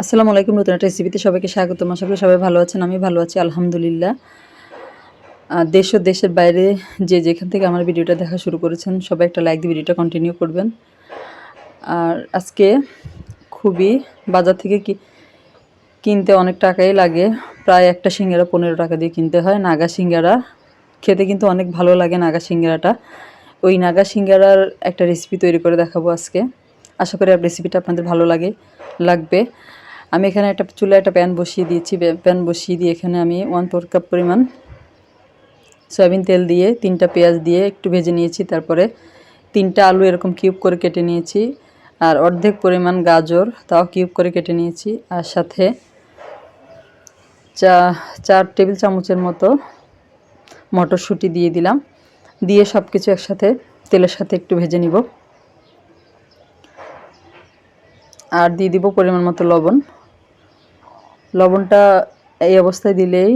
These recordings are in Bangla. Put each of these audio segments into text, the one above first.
আসসালামু আলাইকুম, নতুন একটা রেসিপিতে সবাইকে স্বাগত আশা করি সবাই ভালো আছেন, আমি ভালো আছি, আলহামদুলিল্লাহ। দেশ ও দেশের বাইরে যে যেখান থেকে আমার ভিডিওটা দেখা শুরু করেছেন, সবাই একটা লাইক দিয়ে ভিডিওটা কন্টিনিউ করবেন। আর আজকে খুবই বাজার থেকে কিনতে অনেক টাকাই লাগে। প্রায় একটা সিঙ্গারা পনেরো টাকা দিয়ে কিনতে হয়। নাগা সিঙ্গারা খেতে কিন্তু অনেক ভালো লাগে নাগা সিঙ্গারাটা। ওই নাগা সিঙ্গারার একটা রেসিপি তৈরি করে দেখাবো আজকে। আশা করি রেসিপিটা আপনাদের ভালো লাগে লাগবে। আমি এখানে একটা চুলায় একটা প্যান বসিয়ে দিয়েছি প্যান বসিয়ে দিয়ে এখানে আমি ওয়ান ফোর কাপ পরিমাণ সয়াবিন তেল দিয়ে, তিনটা পেঁয়াজ দিয়ে একটু ভেজে নিয়েছি, তারপরে তিনটা আলু এরকম কিউব করে কেটে নিয়েছি, আর অর্ধেক পরিমাণ গাজর তাও কিউব করে কেটে নিয়েছি, আর সাথে চা, চার টেবিল চামচের মতো মটরশুঁটি দিয়ে দিলাম, দিয়ে সব কিছু একসাথে তেলের সাথে একটু ভেজে নিব। আর দিয়ে দিব পরিমাণ মতো লবণ। লবণটা এই অবস্থায় দিলেই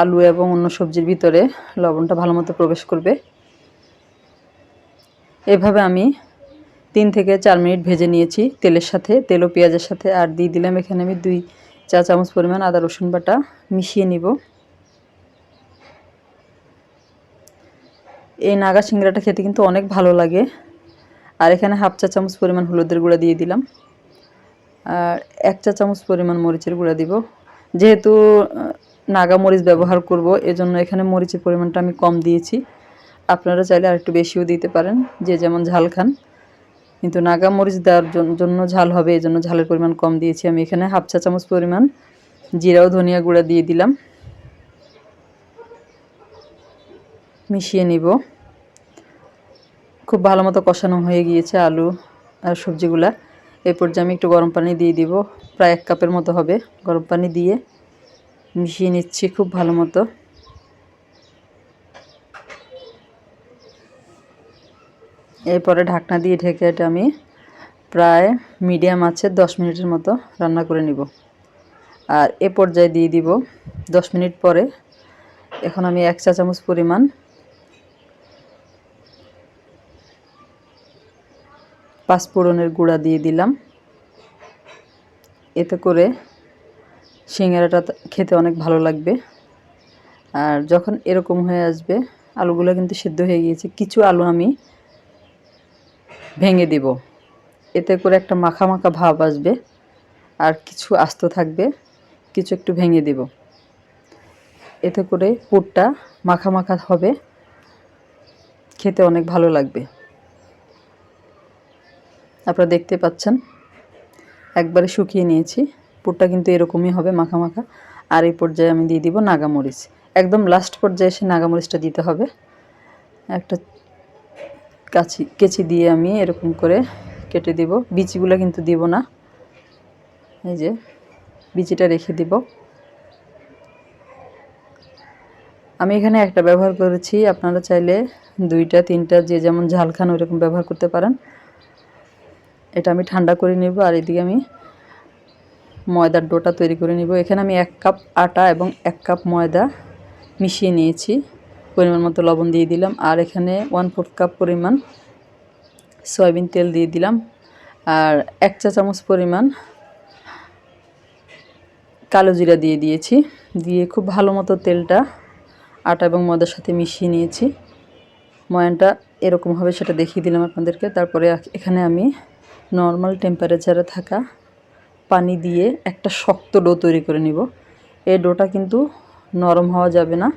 আলু এবং অন্য সবজির ভিতরে লবণটা ভালো মতো প্রবেশ করবে। এভাবে আমি তিন থেকে চার মিনিট ভেজে নিয়েছি তেলের সাথে, তেল ও পেঁয়াজের সাথে। আর দিয়ে দিলাম এখানে আমি দুই চা চামচ পরিমাণ আদা, রসুন বাটা মিশিয়ে নিব। এই নাগা সিংড়াটা খেতে কিন্তু অনেক ভালো লাগে। আর এখানে হাফ চা চামচ পরিমাণ হলুদের গুঁড়া দিয়ে দিলাম। আর এক চা চামচ পরিমাণ মরিচের গুঁড়া দিব। যেহেতু নাগা মরিচ ব্যবহার করব, এজন্য এখানে মরিচের পরিমাণটা আমি কম দিয়েছি। আপনারা চাইলে আর একটু বেশিও দিতে পারেন, যে যেমন ঝাল খান। কিন্তু নাগা মরিচ দেওয়ার জন্য ঝাল হবে এই জন্য ঝালের পরিমাণ কম দিয়েছি। আমি এখানে হাফ চা চামচ পরিমাণ জিরা ও ধনিয়া গুঁড়া দিয়ে দিলাম। মিশিয়ে নিব। খুব ভালো মতো কষানো হয়ে গিয়েছে আলু আর সবজিগুলা। এই পর্যায়ে আমি একটু গরম পানি দিয়ে দিব। প্রায় এক কাপের মতো হবে। গরম পানি দিয়ে মিশিয়ে নিচ্ছি খুব ভালো মতো। এরপরে ঢাকনা দিয়ে ঢেকে এটা আমি প্রায় মিডিয়াম আছে দশ মিনিটের মতো রান্না করে নিব। আর এ পর্যায়ে দিয়ে দিব দশ মিনিট পরে এখন আমি এক চা চামচ পরিমাণ পাঁচ পাঁচফোড়নের গুঁড়া দিয়ে দিলাম। এতে করে সিঙ্গারাটা খেতে অনেক ভালো লাগবে। আর যখন এরকম হয়ে আসবে, আলুগুলো কিন্তু সিদ্ধ হয়ে গিয়েছে, কিছু আলু আমি ভেঙে দিব। এতে করে একটা মাখা মাখা ভাব আসবে, আর কিছু আস্ত থাকবে, কিছু একটু ভেঙে দেব। এতে করে পুরটা মাখা মাখা হবে, খেতে অনেক ভালো লাগবে। আপনারা দেখতে পাচ্ছেন একবারে শুকিয়ে নিয়েছি। পুরটা কিন্তু এরকমই হবে মাখা মাখা। আর এই পর্যায়ে আমি দিয়ে দিব নাগামরিচ। একদম লাস্ট পর্যায়ে এসে নাগামরিচটা দিতে হবে। একটা কাছি, কেচি দিয়ে আমি এরকম করে কেটে দিব। বিচিগুলো কিন্তু দিব না। এই যে, বিচিটা রেখে দিব। আমি এখানে একটা ব্যবহার করেছি। আপনারা চাইলে দুইটা, তিনটা, যে যেমন ঝাল খান ওইরকম ব্যবহার করতে পারেন। এটা আমি ঠান্ডা করে নেব আর এদিকে আমি ময়দার ডোটা তৈরি করে নিব। এখানে আমি এক কাপ আটা এবং এক কাপ ময়দা মিশিয়ে নিয়েছি। পরিমাণ মতো লবণ দিয়ে দিলাম। আর এখানে ওয়ান ফোর্থ কাপ পরিমাণ সয়াবিন তেল দিয়ে দিলাম। আর এক চা চামচ পরিমাণ কালো জিরা দিয়ে দিয়েছি। দিয়ে খুব ভালো মতো তেলটা আটা এবং ময়দার সাথে মিশিয়ে নিয়েছি। ময়ানটা এরকমভাবে সেটা দেখিয়ে দিলাম আপনাদেরকে। তারপরে এখানে আমি নর্মাল টেম্পারেচারে থাকা পানি দিয়ে একটা শক্ত ডো তৈরি করে নিব। এই ডোটা কিন্তু নরম হওয়া যাবে না।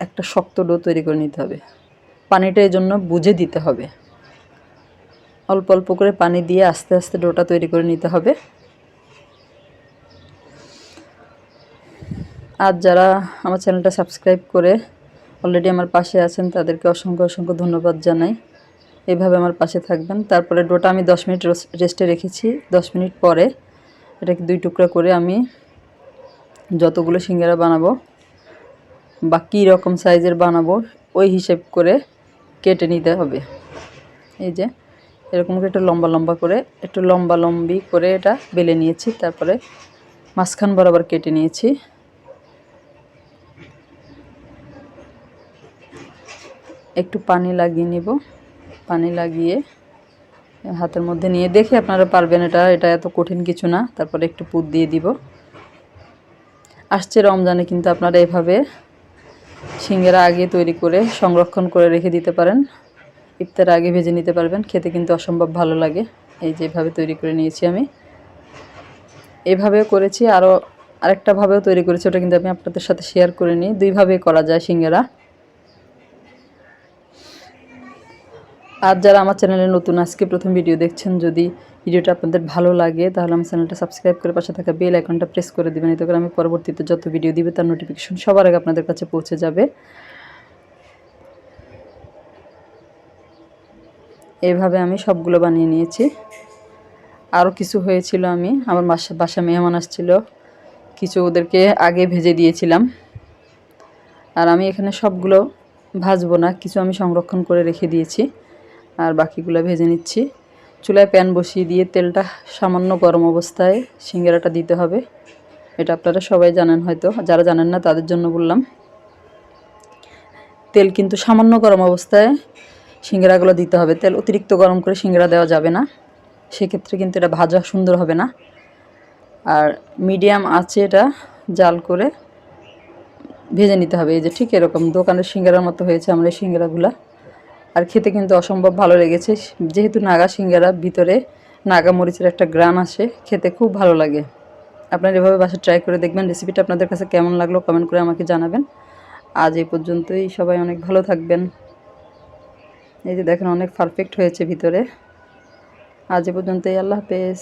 একটা শক্ত ডো তৈরি করে নিতে হবে। পানিটা এই জন্য বুঝে দিতে হবে। অল্প অল্প করে পানি দিয়ে আস্তে আস্তে ডোটা তৈরি করে নিতে হবে। আর যারা আমার চ্যানেলটা সাবস্ক্রাইব করে অলরেডি আমার পাশে আছেন, তাদেরকে অসংখ্য অসংখ্য ধন্যবাদ জানাই। এভাবে আমার পাশে থাকবেন। তারপরে ডোটা আমি দশ মিনিট রেস্টে রেখেছি। দশ মিনিট পরে এটাকে দুই টুকরা করে আমি যতগুলো সিঙ্গারা বানাবো বা কী রকম সাইজের বানাবো, ওই হিসেব করে কেটে নিতে হবে। এই যে, এরকম করে একটু লম্বা লম্বা করে, একটু লম্বা লম্বি করে এটা বেলে নিয়েছি। তারপরে মাঝখান বরাবর কেটে নিয়েছি। একটু পানি লাগিয়ে নিব। পানি লাগিয়ে হাতের মধ্যে নিয়ে দেখে আপনারা পারবেন এটা এটা এত কঠিন কিছু না। তারপরে একটু পুর দিয়ে দিব। আসছে রমজানে কিন্তু আপনারা এভাবে সিঙ্গারা আগে তৈরি করে সংরক্ষণ করে রেখে দিতে পারেন। ইফতার আগে ভেজে নিতে পারবেন, খেতে কিন্তু অসম্ভব ভালো লাগে। এই যেভাবে তৈরি করে নিয়েছি আমি। এভাবে করেছি আরও আরেকটাভাবেও তৈরি করেছি, ওটা কিন্তু আমি আপনাদের সাথে শেয়ার করে নিই। দুইভাবে করা যায় সিঙ্গারা। আর যারা আমার চ্যানেলে নতুন, আজকে প্রথম ভিডিও দেখছেন, যদি ভিডিওটা আপনাদের ভালো লাগে, তাহলে আমার চ্যানেলটা সাবস্ক্রাইব করে পাশে থাকা বেল আইকনটা প্রেস করে দেবেন, এতে করে আমি পরবর্তীতে যত ভিডিও দিবে, তার নোটিফিকেশন সবার আগে আপনাদের কাছে পৌঁছে যাবে। এভাবে আমি সবগুলো বানিয়ে নিয়েছি। আরও কিছু হয়েছিল আমি, আমার বাসা বাসা মেহমান আসছিল, কিছু ওদেরকে আগে ভেজে দিয়েছিলাম। আর আমি এখানে সবগুলো ভাজবো না, কিছু আমি সংরক্ষণ করে রেখে দিয়েছি। আর বাকিগুলো ভেজে নিচ্ছি। চুলায় প্যান বসিয়ে দিয়ে তেলটা সামান্য গরম অবস্থায় সিঙ্গারাটা দিতে হবে। এটা আপনারা সবাই জানেন হয়তো, যারা জানেন না তাদের জন্য বললাম। তেল কিন্তু সামান্য গরম অবস্থায় সিঙ্গারাগুলো দিতে হবে। তেল অতিরিক্ত গরম করে সিঙ্গারা দেওয়া যাবে না। সেক্ষেত্রে কিন্তু এটা ভাজা সুন্দর হবে না। আর মিডিয়াম আছে এটা জাল করে ভেজে নিতে হবে। এই যে ঠিক এরকম দোকানের সিঙ্গারার মতো হয়েছে আমরা এই সিঙ্গারাগুলা। আর খেতে কিন্তু অসম্ভব ভালো লেগেছে। যেহেতু নাগা সিঙ্গারা ভিতরে নাগা মরিচের একটা গ্রাম আসে, খেতে খুব ভালো লাগে। আপনারা এভাবে বাসা ট্রাই করে দেখবেন রেসিপিটা আপনাদের কাছে কেমন লাগল কমেন্ট করে আমাকে জানাবেন। আজ এই পর্যন্তই, সবাই অনেক ভালো থাকবেন। এই যে দেখেন, অনেক পারফেক্ট হয়েছে ভিতরে। আজ এ পর্যন্তই, আল্লাহ হাফেজ।